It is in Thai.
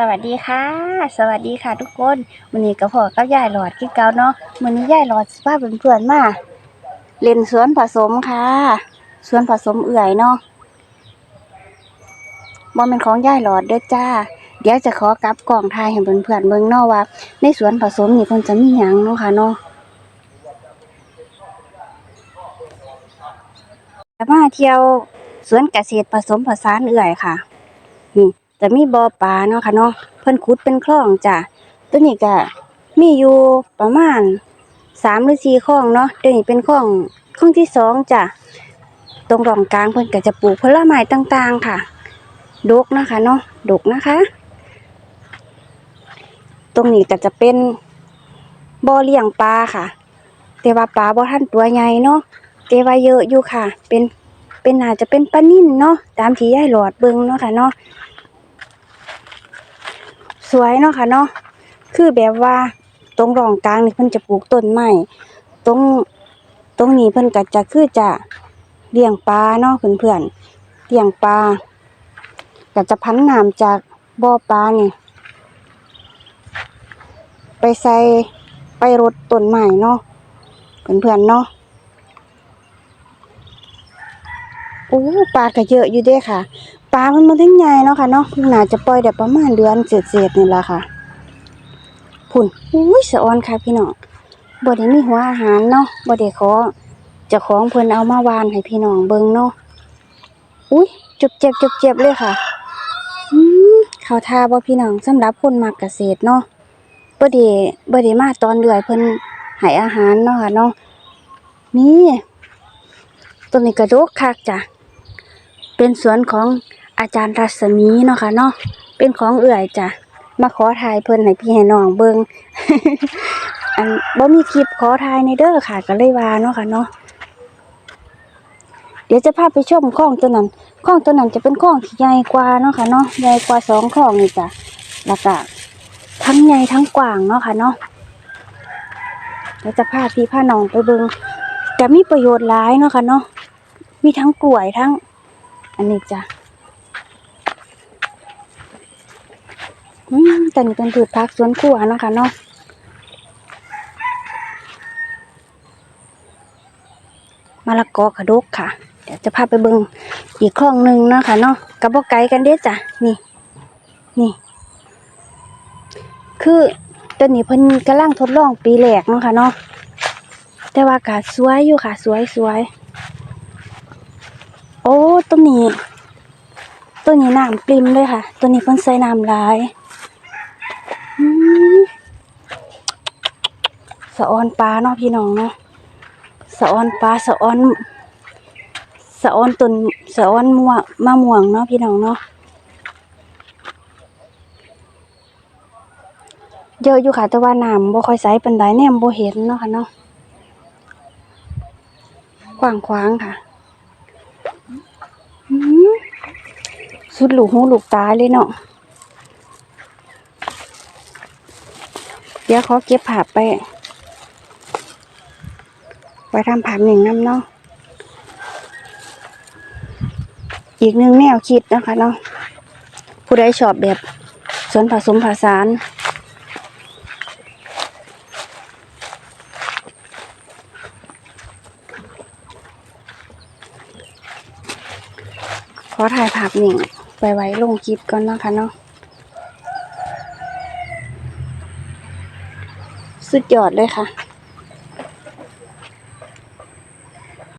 สวัสดีค่ะ สวัสดีค่ะทุกคนวันนี้กับพ่อกับยายหลอดคือเกาเนาะวันนี้ยายหลอดสิพาเพื่อนๆมาเล่นสวนผสมค่ะสวนผสมเอื่อยเนาะบ่เป็นของยายหลอดเด้อจ้า เดี๋ยวจะขอกลับกล่องถ่ายให้เพื่อนๆเบิ่งเนาะว่า ในสวนผสมนี่เพิ่นจะมีหยังเนาะค่ะเนาะมาเที่ยวสวนเกษตรผสมผสานเอื่อยค่ะ จะมีบ่อปลาเนาะค่ะเนาะเพิ่นขุดเป็นคลองจ้ะตัวนี้ก็มีอยู่ประมาณสามหรือสี่คลองเนาะตัวนี้เป็นคลองคลองที่สองจ้ะตรงรองกลางเพิ่นก็จะปลูกผลไม้ต่างๆค่ะ ดกนะคะเนาะดกนะคะ ตรงนี้ก็จะเป็นบ่อเลี้ยงปลาค่ะ แต่ว่าปลาบ่ทันตัวใหญ่เนาะแต่ว่าเยอะอยู่ค่ะ เป็นเป็นน่าจะเป็นปลานิ่นเนาะตามที่ยายหลอดเบิ่งเนาะค่ะเนาะ สวยเนาะค่ะเนาะคือแบบว่าตรงรองกลางนี่เพิ่นจะปลูกต้นไม้ตรงตรงนี้เพิ่นก็จะคือจะเลี้ยงปลาเนาะเพื่อนๆเลี้ยงปลาก็จะพันน้ำจากบ่อปลานี่ไปใส่ไปรดต้นไม้เนาะเพื่อนๆเนาะโอ้ปลาก็เยอะอยู่เด้ค่ะ ลามันมาถึงใหญ่เนาะค่ะเนาะน่าจะปล่อยได้ประมาณเดือนเศษๆนี่ล่ะค่ะพุ่นอุ้ยสะออนค่ะพี่น้องบ่ได้มีหัวอาหารเนาะบ่ได้ขอจ้าของเพิ่นเอามาวานให้พี่น้องเบิ่งเนาะอุ้ยจุบเจ็บจุบเจ็บเลยค่ะอืมเข้าทาบ่พี่น้องสำหรับคนมักเกษตรเนาะบ่ได้บ่ได้มาตอนเดือยเพิ่นให้อาหารเนาะค่ะเนาะนี่ต้นนี้กระดกคักจ้ะเป็นสวนของ อาจารย์รัศมีเนาะค่ะเนาะเป็นของเอื่อยจ้ะมาขอถ่ายเพิ่นให้พี่ให้น้องเบิงอันบ่มีคลิปขอถ่ายในเด้อค่ะ ก็เลยว่าเนาะค่ะเนาะเดี๋ยวจะพาไปชมคลองตัวนั้นคลองตัวนั้นจะเป็นคลองที่ใหญ่กว่าเนาะค่ะเนาะใหญ่กว่าสองคลองนี่จ้ะแล้วก็ทั้งใหญ่ทั้งกว้างเนาะค่ะเนาะเดี๋ยวจะพาพี่พาน้องไปเบิงจะมีประโยชน์หลายเนาะค่ะเนาะมีทั้งกล้วยทั้ง อันนี้จ้ะ อืมแต่นี่เป็นพืชผักสวนครัวเนาะคะเนาะมะละกอกระดกค่ะ เดี๋ยวจะพาไปเบิ่งอีกคลองหนึ่งเนาะค่ะเนาะกับบ่ไกลกันเด้อจ้ะนี่ นี่ คือตอนนี้เพิ่นกำลังทดลองปีแรกเนาะค่ะเนาะแต่ว่าก็สวยอยู่ค่ะ สวยสวยโอ้ต้นนี้ ต้นนี้น้ำปริมเลยค่ะต้นนี้เพิ่นใส่น้ำลายอืมสะออนปลาเนาะพี่น้องเนาะสะออนปลาสะออนสะออนต้นสะออนม่วงมะม่วงเนาะพี่น้องเนาะเยอะอยู่ค่ะแต่ว่าน้ำบ่ค่อยใสปานใดแนมบ่เห็นเนาะค่ะเนาะกว้างขวางค่ะ อืม สุดลูกหูลูกตาเลยเนาะเดี๋ยวขอเก็บผักไปไปทำผักหนึ่งน้ำเนาะอีกหนึ่งแนวคิดนะคะเนาะผู้ใดชอบแบบสวนผสมผสานขอถ่ายภาพหนึ่ง ไปไว้ลงคลิปก่อนนะคะเนาะสุดยอดเลยค่ะ